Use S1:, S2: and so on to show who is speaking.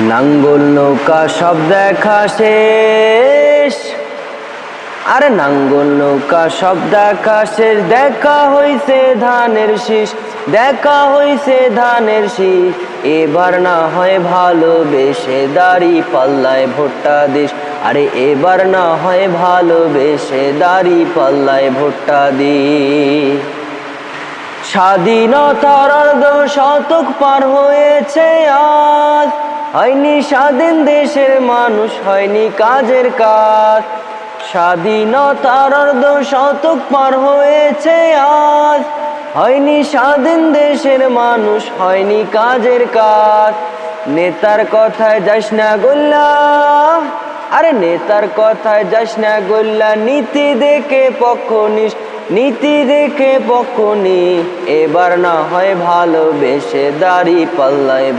S1: নাঙ্গল নৌকা সব দেখা শেষ। আরে নাঙ্গল নৌকা সব দেখা শেষ। দেখা হইছে ধানের শীষ, দেখা হইছে ধানের শীষ। এবার না হয় ভালোবেসে দাড়ি পাল্লায় ভোট্টা দিস। আরে এবার না হয় ভালোবেসে দাড়ি পাল্লায় ভোট্টা দিস। স্বাধীনতার অর্ধ শতক পার হয়েছে আজ। হয়নি স্বাধীন দেশের মানুষ, হয়নি কাজের কাজ। স্বাধীনতার অর্ধ শতক পার হয়েছে আজ। হয়নি স্বাধীন দেশের মানুষ, হয়নি কাজের কাজ। নেতার কথায় যাস না গোল্লা। আরে নেতার কথায় যাস না গোল্লা, নীতি দেখে পক্ষ নিস, নীতি দেখে পক্ষ নি এবার না হয় ভালোবেসে দাড়ি পাল্লায়